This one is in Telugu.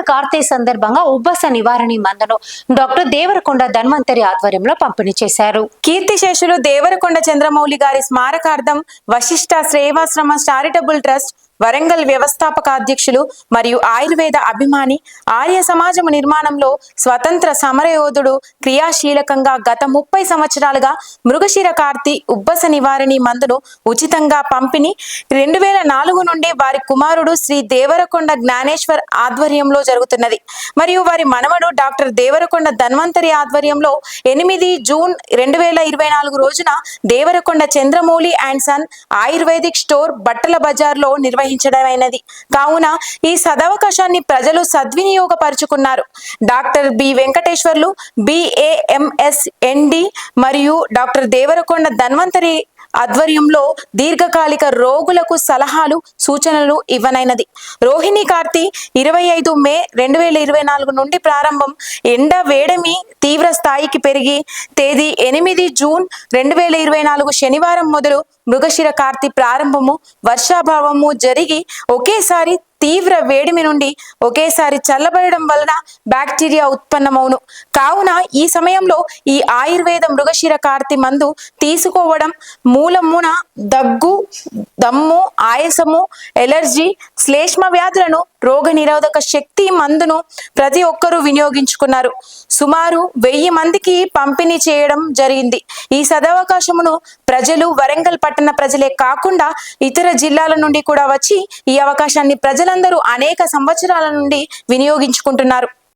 కార్తీ సందర్భంగా ఉబ్బస నివారణి మందును డాక్టర్ దేవరకొండ ధన్వంతరి ఆధ్వర్యంలో పంపిణీ చేశారు. కీర్తిశేషులు దేవరకొండ చంద్రమౌళి గారి స్మారకార్థం వశిష్ట శ్రేవాశ్రమ చారిటబుల్ ట్రస్ట్ వరంగల్ వ్యవస్థాపక అధ్యక్షులు మరియు ఆయుర్వేద అభిమాని ఆర్య సమాజము నిర్మాణంలో స్వతంత్ర సమరయోధుడు క్రియాశీలకంగా గత ముప్పై సంవత్సరాలుగా మృగశిర కార్తి ఉబ్బస నివారణి మందును ఉచితంగా పంపిణీ. రెండు వేల నాలుగు నుండి వారి కుమారుడు శ్రీ దేవరకొండ జ్ఞానేశ్వర్ ఆధ్వర్యంలో జరుగుతున్నది. మరియు వారి మనవడు డాక్టర్ దేవరకొండ ధన్వంతరి ఆధ్వర్యంలో ఎనిమిది జూన్ రెండు వేల ఇరవై నాలుగు రోజున Devarakonda Chandramouli and son ayurvedic store బట్టల బజార్లో నిర్వహించడమైనది. కావున ఈ సదవకాశాన్ని ప్రజలు సద్వినియోగపరుచుకున్నారు. Doctor B. Venkateswarlu BAMS ND మరియు డాక్టర్ దేవరకొండ ధన్వంతరి ఆధ్వర్యంలో దీర్ఘకాలిక రోగులకు సలహాలు సూచనలు ఇవ్వనైనది. రోహిణి కార్తి ఇరవై ఐదు మే రెండు వేల ఇరవై నాలుగు నుండి ప్రారంభం. ఎండ వేడమి తీవ్ర స్థాయికి పెరిగి తేదీ ఎనిమిది జూన్ రెండు వేల ఇరవై నాలుగు శనివారం మొదలు మృగశిర కార్తి ప్రారంభము. వర్షాభావము జరిగి ఒకేసారి తీవ్ర వేడిమి నుండి ఒకేసారి చల్లబడడం వలన బ్యాక్టీరియా ఉత్పన్నమవును. కావున ఈ సమయంలో ఈ ఆయుర్వేద మృగశిర కార్తి మందు తీసుకోవడం మూలమున దగ్గు దమ్ము ఆయాసము ఎలర్జీ శ్లేష్మ వ్యాధులను రోగ నిరోధక శక్తి మందును ప్రతి ఒక్కరూ వినియోగించుకున్నారు. సుమారు వెయ్యి మందికి పంపిణీ చేయడం జరిగింది. ఈ సదవకాశమును ప్రజలు వరంగల్ పట్టణ ప్రజలే కాకుండా ఇతర జిల్లాల నుండి కూడా వచ్చి ఈ అవకాశాన్ని ప్రజలందరూ అనేక సంవత్సరాల నుండి వినియోగించుకుంటున్నారు.